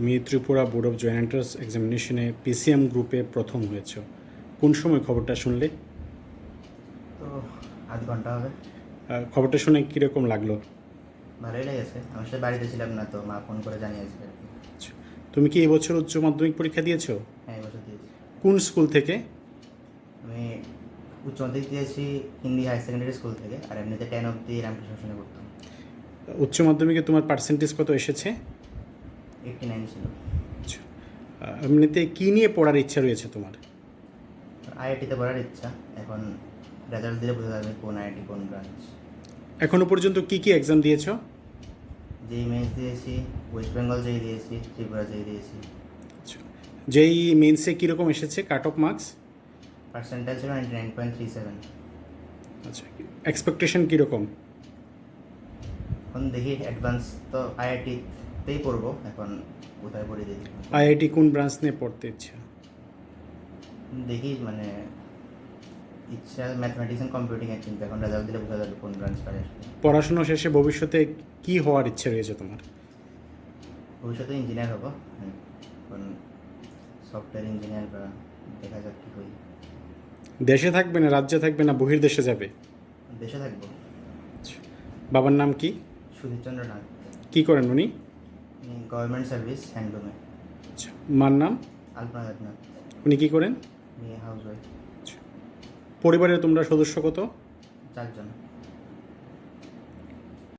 তুমি Tripura board of joint entrance এক্সামিনেশনে PCM গ্রুপে প্রথম হয়েছ। কোন সময় খবরটা শুনলে? তো আধ ঘণ্টা হবে। খবরটা শুনে কীরকম লাগল? ভালোই লেগেছে। আমার সাথে বাড়িতে ছিলাম না তো মা ফোন করে জানিয়েছে আচ্ছা। তুমি কি এবছর উচ্চ মাধ্যমিক পরীক্ষা দিয়েছ? হ্যাঁ এবছর দিয়েছি। কোন স্কুল থেকে? আমি উচ্চ মাধ্যমিক দিয়েছি হিন্দি হায়ার সেকেন্ডারি স্কুল থেকে আর এমনিতে টেন অব্দি রামকৃষ্ণ শাসনে করতাম উচ্চ মাধ্যমিকে তোমার পার্সেন্টেজ কত এসেছে? এইটটি নাইন ছিল। আচ্ছা। এমনিতে কী নিয়ে পড়ার ইচ্ছা রয়েছে তোমার? আইআইটিতে পড়ার ইচ্ছা। এখন রেজাল্ট দিলে বোঝা যাবে কোন আইআইটি কোন ব্রাঞ্চ এখনও পর্যন্ত কি কি এক্সাম দিয়েছ? যেই মেন্স দিয়েছি ওয়েস্ট বেঙ্গল যেই দিয়েছি ত্রিপুরা যেই দিয়েছি। আচ্ছা। যেই মেন্সে কীরকম এসেছে কাট অফ মার্কস পার্সেন্টাইল ছিল ninety nine point three seven আচ্ছা এক্সপেকটেশন কীরকম? এখন দেখি অ্যাডভান্স তো আইআইটিতেই পড়ব এখন কোথায় পড়ে দেখি আইআইটি কোন ব্রাঞ্চ নিয়ে পড়তে ইচ্ছা? দেখি মানে ইচ্ছা ম্যাথমেটিক্স অ্যান্ড কম্পিউটিং এর কিন্তু এখন রেজাল্ট দিলে বোঝা যাবে কোন ব্রাঞ্চ পারে পড়াশোনা শেষে ভবিষ্যতে কি হওয়ার ইচ্ছে রয়েছে তোমার? ভবিষ্যতে ইঞ্জিনিয়ার হব হুম, এখন সফটওয়্যার ইঞ্জিনিয়ার বা দেখা যাক কী করি দেশে থাকবে না রাজ্যে থাকবে না বহির্দেশে যাবে? দেশে থাকব। বাবার নাম কি? সুধীরচন্দ্র নাথ কি করেন উনি? গভর্নমেন্ট সার্ভিস হ্যান্ডলুমে। আচ্ছা মার নাম? আলপনা দেবনাথ উনি কী করেন? মেয়ে হাউস ওয়াইফ পরিবারের তোমরা সদস্য কত? চারজন।